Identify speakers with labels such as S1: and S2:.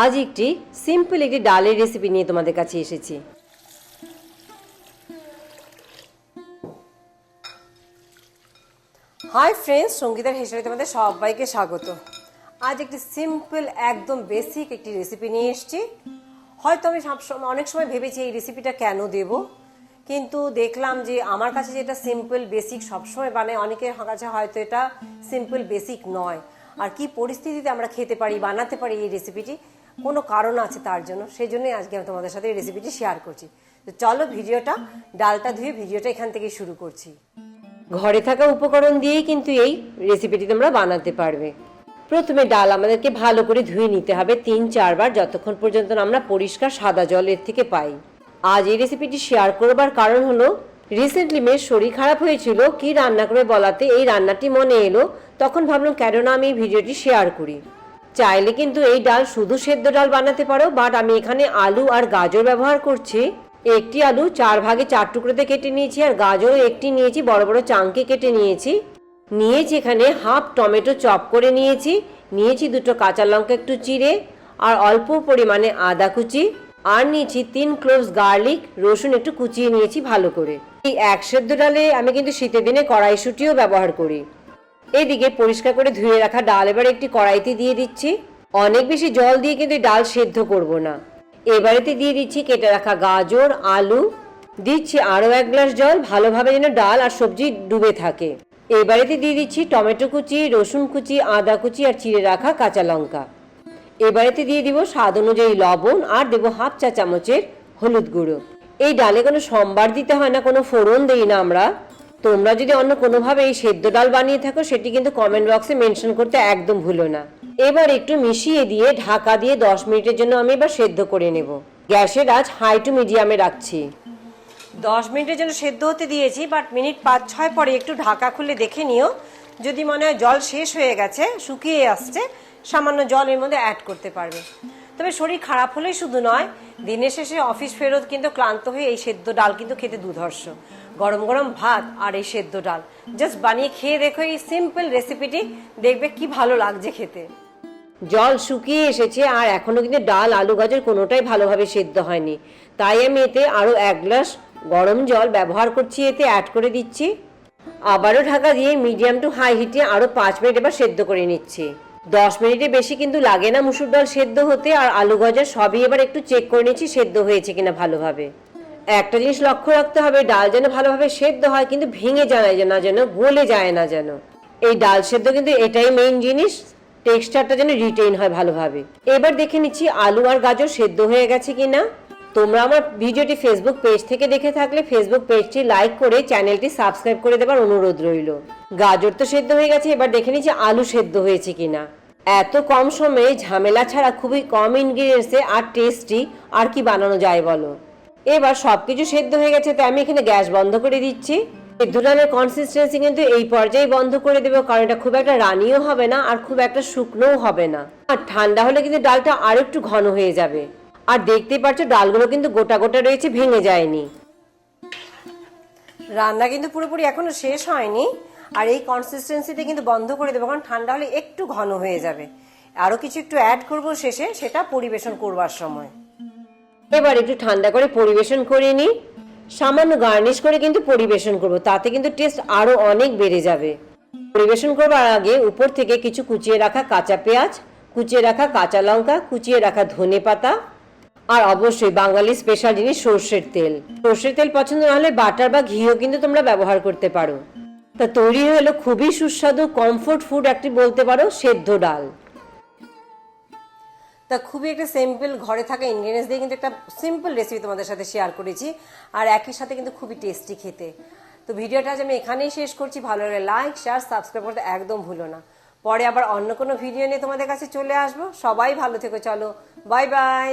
S1: আজ একটি সিম্পল একটি ডালের রেসিপি নিয়ে তোমাদের কাছে এসেছি। হাই ফ্রেন্ডস সঙ্গীতার হিসেবে তোমাদের সবাইকে স্বাগত। আজ একটি সিম্পল একদম বেসিক একটি রেসিপি নিয়ে এসেছি। হয়তো আমি সবসময় অনেক সময় ভেবেছি এই রেসিপিটা কেন দেব, কিন্তু দেখলাম যে আমার কাছে যেটা সিম্পল বেসিক সবসময় বানায়, অনেকের কাছে হয়তো এটা সিম্পল বেসিক নয়। আর কি পরিস্থিতিতে আমরা খেতে পারি, বানাতে পারি এই রেসিপিটি কোনো কারণ আছে তার জন্য, সেই জন্যই আজকে আমি তোমাদের সাথে এই রেসিপিটি শেয়ার করছি। তো চলো ভিডিওটা, ডালটা ধুয়ে ভিডিওটা এখান থেকে শুরু করছি। ঘরে থাকা উপকরণ দিয়েই কিন্তু এই রেসিপিটি তোমরা বানাতে পারবে। প্রথমে ডাল আমাদেরকে ভালো করে ধুয়ে নিতে হবে তিন, চারবার, যতক্ষণ পর্যন্ত আমরা পরিষ্কার সাদা জল এর থেকে পাই। আজ এই রেসিপিটি শেয়ার করবার কারণ হলো রিসেন্টলি মেয়ের শরীর খারাপ হয়েছিল, কি রান্না করে বলাতে এই রান্নাটি মনে এলো, তখন ভাবলাম কেননা আমি এই ভিডিওটি শেয়ার করি। চাইলে কিন্তু এই ডাল শুধু সেদ্ধ ডাল বানাতে পারো বাট আমি এখানে আলু আর গাজর ব্যবহার করছি। একটি আলু চার ভাগে চার টুকরোতে কেটে নিয়েছি আর গাজরও একটি নিয়েছি, বড় বড় চাঙ্কে কেটে নিয়েছি। নিয়েছি এখানে হাফ টমেটো চপ করে নিয়েছি নিয়েছি দুটো কাঁচা লঙ্কা একটু চিড়ে, আর অল্প পরিমাণে আদা কুচি, আর নিয়েছি তিন ক্লোভস গার্লিক রসুন একটু কুচিয়ে নিয়েছি ভালো করে। এই এক সেদ্ধ ডালে আমি কিন্তু শীতের দিনে কড়াইশুটিও ব্যবহার করি। এদিকে পরিষ্কার করে ধুয়ে রাখা ডাল এবার একটি কড়াইতে দিয়ে দিচ্ছি। অনেক বেশি জল দিয়ে কিন্তু ডাল সেদ্ধ করব না। এবারেতে দিয়ে দিচ্ছি কেটে রাখা গাজর, আলু। দিচ্ছি আরও এক গ্লাস জল, ভালোভাবে যেন ডাল আর সবজি ডুবে থাকে। এবারেতে দিয়ে দিচ্ছি টমেটো কুচি, রসুন কুচি, আদা কুচি আর চিড়ে রাখা কাঁচা লঙ্কা। এবারেতে দিয়ে দিব স্বাদ অনুযায়ী লবণ আর দেবো হাফ চা চামচের হলুদ গুঁড়ো। এই ডালে কোনো সম্বার দিতে হয় না, কোনো ফোড়ন দেই না আমরা। তোমরা যদি অন্য কোনোভাবে এই সেদ্ধ ডাল বানিয়ে থাকো, সেটি কিন্তু কমেন্ট বক্সে মেনশন করতে একদম ভুলো না। এবার একটু মিশিয়ে দিয়ে, ঢাকা দিয়ে দশ মিনিটের জন্য আমি এবার সেদ্ধ করে নেব। গ্যাসের আজ হাই টু মিডিয়ামে রাখছি। দশ মিনিটের জন্য সেদ্ধ হতে দিয়েছি বাট মিনিট পাঁচ ছয় পরে একটু ঢাকা খুলে দেখে নিও। যদি মনে হয় জল শেষ হয়ে গেছে, শুকিয়ে আসছে, সামান্য জল এর মধ্যে অ্যাড করতে পারবে। তবে শরীর খারাপ হলেই শুধু নয়, দিনের শেষে অফিস ফেরত কিন্তু ক্লান্ত হয়ে এই সেদ্ধ ডাল কিন্তু খেতে দুধর্ষ। গরম গরম ভাত আর এই সেদ্ধ ডাল। জাস্ট বানিয়ে খেয়ে দেখো এই সিম্পল রেসিপিটি দেখবে কি ভালো লাগছে খেতে। জল শুকিয়ে এসেছে আর এখনও কিন্তু ডাল, আলু, গাজর কোনোটাই ভালোভাবে সেদ্ধ হয়নি। তাই আমি এতে আরও এক গ্লাস গরম জল ব্যবহার করছি, এতে অ্যাড করে দিচ্ছি। আবারও ঢাকা দিয়ে মিডিয়াম টু হাই হিটে আরও পাঁচ মিনিট এবার সেদ্ধ করে নিচ্ছি। দশ মিনিটে বেশি কিন্তু লাগে না মুসুর ডাল সেদ্ধ হতে, আর আলু, গাজর সবই এবার একটু চেক করে নিচ্ছি সেদ্ধ হয়েছে কিনা ভালোভাবে। একটা জিনিস লক্ষ্য রাখতে হবে, ডাল যেন ভালোভাবে সেদ্ধ হয়, কিন্তু ভেঙে যায় না যেন গলে যায় না যেন। এই ডাল সেদ্ধ কিন্তু এটাই মেইন জিনিস টেক্সচারটা যেন রিটেইন হয় ভালোভাবে। এবার দেখে নিচ্ছি আলু আর গাজর সেদ্ধ হয়ে গেছে কিনা। তোমরা আমার ভিডিওটি ফেসবুক পেজ থেকে দেখে থাকলে ফেসবুক পেজটি লাইক করে চ্যানেলটি সাবস্ক্রাইব করে দেবার অনুরোধ রইল। গাজর তো সেদ্ধ হয়ে গেছে, এবার দেখে নিচ্ছি আলু সেদ্ধ হয়েছে কিনা। এত কম সময়ে ঝামেলা ছাড়া খুবই কম ইনগ্রিডিয়েন্টসে আর টেস্টি আর কি বানানো যায় বলো। এবার সবকিছু সেদ্ধ হয়ে গেছে তাই আমি এখানে গ্যাস বন্ধ করে দিচ্ছি। সেদ্ধ ডালের কনসিস্টেন্সি কিন্তু এই পর্যায়ে বন্ধ করে দেবো, কারণ এটা খুব একটা রানিও হবে না আর খুব একটা শুকনোও হবে না। আর ঠান্ডা হলে কিন্তু ডালটা আরও একটু ঘন হয়ে যাবে। আর দেখতেই পাচ্ছ, ডালগুলো কিন্তু গোটা গোটা রয়েছে, ভেঙে যায়নি। রান্না কিন্তু পুরোপুরি এখনও শেষ হয়নি, আর এই কনসিস্টেন্সিতে কিন্তু বন্ধ করে দেবো, কারণ ঠান্ডা হলে একটু ঘন হয়ে যাবে। আরও কিছু একটু অ্যাড করব শেষে, সেটা পরিবেশন করবার সময়। এবার একটু ঠান্ডা করে পরিবেশন করে নিই সামান্য গার্নিশ করে কিন্তু পরিবেশন করব, তাতে কিন্তু টেস্ট আরও অনেক বেড়ে যাবে। পরিবেশন করবার আগে উপর থেকে কিছু কুচিয়ে রাখা কাঁচা পেঁয়াজ, কুচিয়ে রাখা কাঁচা লঙ্কা, কুচিয়ে রাখা ধনে পাতা, আর অবশ্যই বাঙালি স্পেশাল জিনিস সর্ষের তেল। সর্ষের তেল পছন্দ না হলে বাটার বা ঘিও কিন্তু তোমরা ব্যবহার করতে পারো। তা তৈরি হলো খুবই সুস্বাদু কমফোর্ট ফুড একটি বলতে পারো সেদ্ধ ডাল। তা খুবই একটা সিম্পল ঘরে থাকা ইনগ্রিডিয়েন্টস দিয়ে কিন্তু একটা সিম্পল রেসিপি তোমাদের সাথে শেয়ার করেছি। আর একই সাথে কিন্তু খুবই টেস্টি খেতে। তো ভিডিওটা আজ আমি এখানেই শেষ করছি। ভালো লাগে লাইক শেয়ার সাবস্ক্রাইব করতে একদম ভুলো না। পরে আবার অন্য কোনো ভিডিও নিয়ে তোমাদের কাছে চলে আসব। সবাই ভালো থেকো, চলো। Bye bye